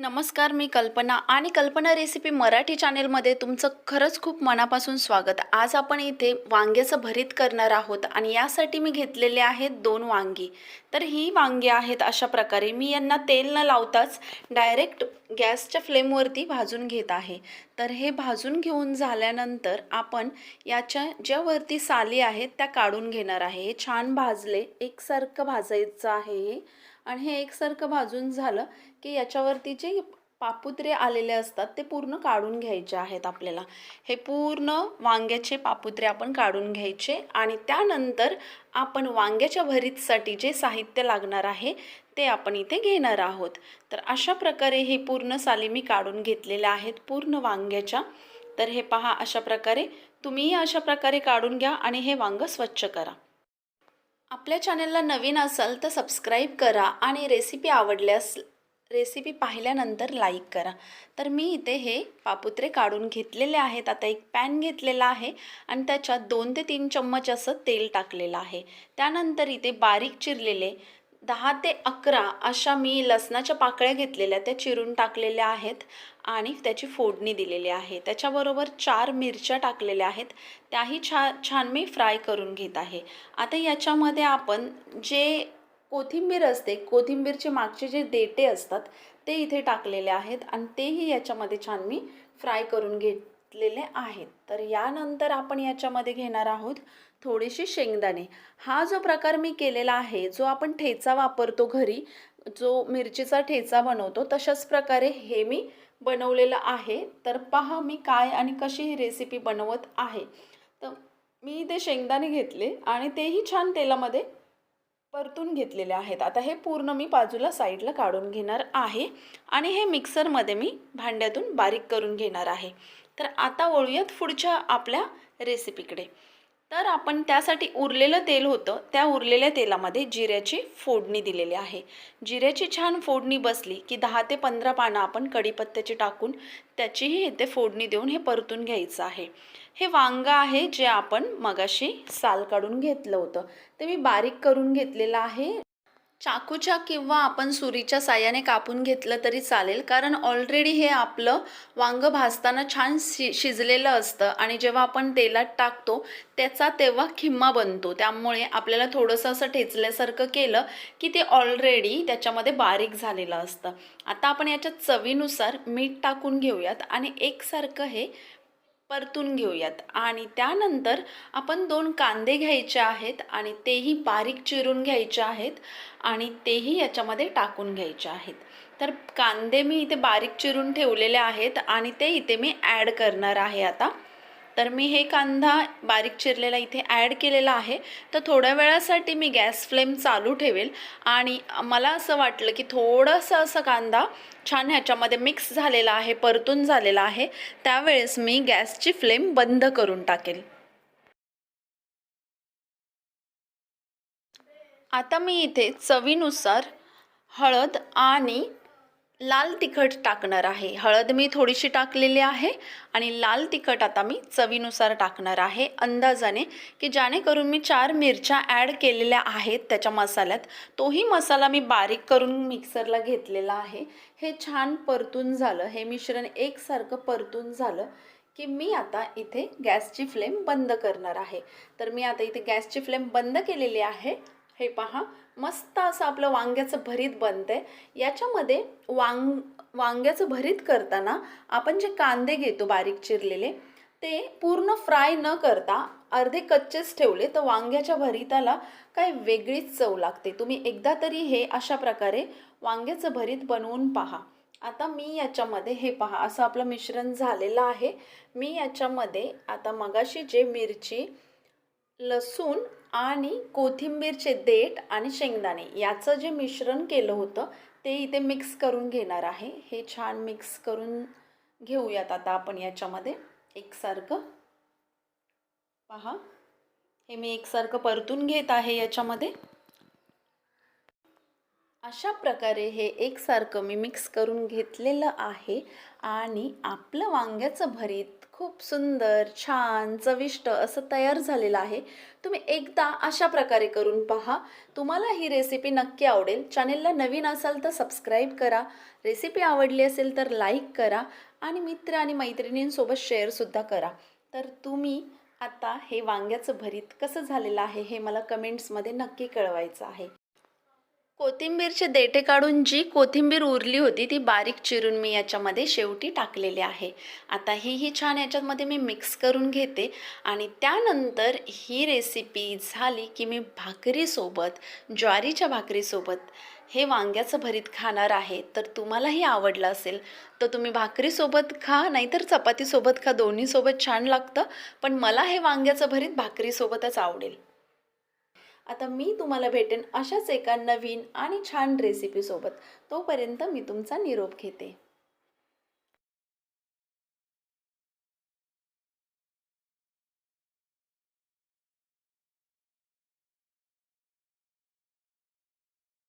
नमस्कार मी कल्पना आणि कल्पना रेसिपी मराठी चॅनेलमध्ये तुमचं खरंच खूप मनापासून स्वागत. आज आपण इथे वांग्याचं भरीत करणार आहोत आणि यासाठी मी घेतलेले आहेत दोन वांगी. तर ही वांगी आहेत अशा प्रकारे. मी यांना तेल न लावताच डायरेक्ट गॅसच्या फ्लेमवरती भाजून घेत आहे. तर हे भाजून घेऊन झाल्यानंतर आपण याच्या ज्या वरती साली आहेत त्या काढून घेणार आहे. हे छान भाजले. एकसारखं भाजायचं आहे हे. आणि हे एकसारखं भाजून झालं की याच्यावरती जे पापुत्रे आलेले असतात ते पूर्ण काढून घ्यायचे आहेत आपल्याला. हे पूर्ण वांग्याचे पापुत्रे आपण काढून घ्यायचे आणि त्यानंतर आपण वांग्याच्या भरीतसाठी जे साहित्य लागणार आहे ते आपण इथे घेणार आहोत. तर अशा प्रकारे हे पूर्ण साली मी काढून घेतलेल्या आहेत पूर्ण वांग्याच्या. तर हे पहा अशा प्रकारे तुम्हीही अशा प्रकारे काढून घ्या आणि हे वांग स्वच्छ करा. आपल्या चॅनलला नवीन असाल तर सबस्क्राईब करा आणि रेसिपी आवडल्यास रेसिपी पाहिल्यानंतर लाईक करा. तर मी इथे हे पापुत्रे काढून घेतलेले आहेत. आता एक पॅन घेतलेला आहे आणि त्याच्यात दोन ते तीन चम्मच असं तेल टाकलेलं आहे. त्यानंतर इथे बारीक चिरलेले दहा ते अकरा अशा मी लसणाच्या पाकळ्या घेतलेल्या त्या चिरून टाकलेल्या आहेत आणि त्याची फोडणी दिलेली आहे. त्याच्याबरोबर चार मिरच्या टाकलेल्या आहेत. त्याही छा छान मी फ्राय करून घेत आहे. आता याच्यामध्ये आपण जे कोथिंबीर असते कोथिंबीरचे मागचे जे देटे असतात ते इथे टाकलेले आहेत आणि तेही याच्यामध्ये छान मी फ्राय करून घेतलेले आहेत. तर यानंतर आपण याच्यामध्ये घेणार आहोत थोडीशी शेंगदाणे. हा जो प्रकार मी केलेला आहे जो आपण ठेचा वापरतो घरी जो मिरचीचा ठेचा बनवतो तशाच प्रकारे हे मी बनवलेलं आहे. तर पहा मी काय आणि कशी ही रेसिपी बनवत आहे. तर मी ते शेंगदाणे घेतले आणि तेही छान तेलामध्ये परतून घेतलेले आहेत. आता हे पूर्ण मी बाजूला साईडला काढून घेणार आहे आणि हे मिक्सरमध्ये मी भांड्यातून बारीक करून घेणार आहे. तर आता वळूयात पुढच्या आपल्या रेसिपीकडे तर आपण त्यासाठी उरलेलं तेल होतं त्या उरलेल्या तेलामध्ये जिऱ्याची फोडणी दिलेली आहे. जिऱ्याची छान फोडणी बसली की दहा ते पंधरा पानं आपण कढीपत्त्याची टाकून त्याचीही इथे फोडणी देऊन हे परतून घ्यायचं आहे. हे वांगं आहे जे आपण मगाशी साल काढून घेतलं होतं. ते मी बारीक करून घेतलेलं आहे. चाकूच्या किंवा आपण सुरीच्या साह्याने कापून घेतलं तरी चालेल. कारण ऑलरेडी हे आपलं वांगं भाजताना छान शि शिजलेलं असतं आणि जेव्हा आपण तेलात टाकतो त्याचा तेव्हा खिम्मा बनतो. त्यामुळे आपल्याला थोडंसं असं ठेचल्यासारखं केलं की ते ऑलरेडी त्याच्यामध्ये बारीक झालेलं असतं. आता आपण याच्यात चवीनुसार मीठ टाकून घेऊयात आणि एकसारखं हे परतून घेऊयात. आणि त्यानंतर आपण दोन कांदे घ्यायचे आहेत आणि तेही बारीक चिरून घ्यायचे आहेत आणि तेही याच्यामध्ये टाकून घ्यायचे आहेत. तर कांदे मी इथे बारीक चिरून ठेवलेले आहेत आणि ते इथे मी ॲड करणार आहे आता. तर मी हे कांदा बारीक चिरलेला इथे ॲड केलेला आहे. तर थोड्या वेळासाठी मी गॅस फ्लेम चालू ठेवेल. आणि मला असं वाटलं की थोडंसं असं कांदा छान ह्याच्यामध्ये मिक्स झालेला आहे परतून झालेला आहे. त्यावेळेस मी गॅसची फ्लेम बंद करून टाकेल. आता मी इथे चवीनुसार हळद आणि लाल तिखट टाकणार आहे. हळद मी थोडीशी टाकलेली आहे आणि लाल तिखट आता मी चवीनुसार टाकणार आहे. अंदाजाने की जेणेकरून मी चार मिरच्या ॲड केलेल्या आहेत त्याच्या मसाल्यात. तोही मसाला मी बारीक करून मिक्सरला घेतलेला आहे. हे छान परतून झालं. हे मिश्रण एकसारखं परतून झालं की मी आता इथे गॅसची फ्लेम बंद करणार आहे. तर मी आता इथे गॅसची फ्लेम बंद केलेली आहे. हे पहा मस्त असं आपलं वांग्याचं भरीत बनतं आहे याच्यामध्ये वांग वांग्याचं भरीत करताना आपण जे कांदे घेतो बारीक चिरलेले ते पूर्ण फ्राय न करता अर्धे कच्चेच ठेवले तर वांग्याच्या भरीताला काय वेगळीच चव लागते. तुम्ही एकदा तरी हे अशा प्रकारे वांग्याचं भरीत बनवून पहा. आता मी याच्यामध्ये हे पहा असं आपलं मिश्रण झालेलं आहे. मी याच्यामध्ये आता मगाशी जे मिरची लसूण आणि कोथिंबीरचे देठ आणि शेंगदाणे याचं जे मिश्रण केलं होतं ते इथे मिक्स करून घेणार आहे. हे छान मिक्स करून घेऊयात आता आपण याच्यामध्ये. एकसारखं. पहा. हे मी एकसारखं परतून घेत आहे याच्यामध्ये. अशा प्रकारे हे एकसारखं मी मिक्स करून घेतलेलं आहे आणि आपलं वांग्याचं भरीत खूप सुंदर छान चविष्ट असं तयार झालेलं आहे. तुम्ही एकदा अशा प्रकारे करून पहा. तुम्हाला ही रेसिपी नक्की आवडेल. चॅनेलला नवीन असाल तर सबस्क्राईब करा. रेसिपी आवडली असेल तर लाईक करा आणि मित्र आणि मैत्रिणींसोबत शेअरसुद्धा करा. तर तुम्ही आता हे वांग्याचं भरीत कसं झालेलं आहे हे मला कमेंट्समध्ये नक्की कळवायचं आहे. कोथिंबीरचे देठे काढून जी कोथिंबीर उरली होती ती बारीक चिरून मी याच्यामध्ये शेवटी टाकलेली आहे. आता ही ही छान याच्यामध्ये मी मिक्स करून घेते आणि त्यानंतर ही रेसिपी झाली की मी भाकरीसोबत ज्वारीच्या भाकरीसोबत हे वांग्याचं भरीत खाणार आहे. तर तुम्हालाही आवडलं असेल तर तुम्ही भाकरीसोबत खा नाहीतर चपातीसोबत खा दोन्हीसोबत छान लागतं पण मला हे वांग्याचं भरीत भाकरीसोबतच आवडेल. आता मी तुम्हाला भेटेन अशाच एका नवीन आणि छान रेसिपीसोबत तोपर्यंत मी तुमचा निरोप घेते.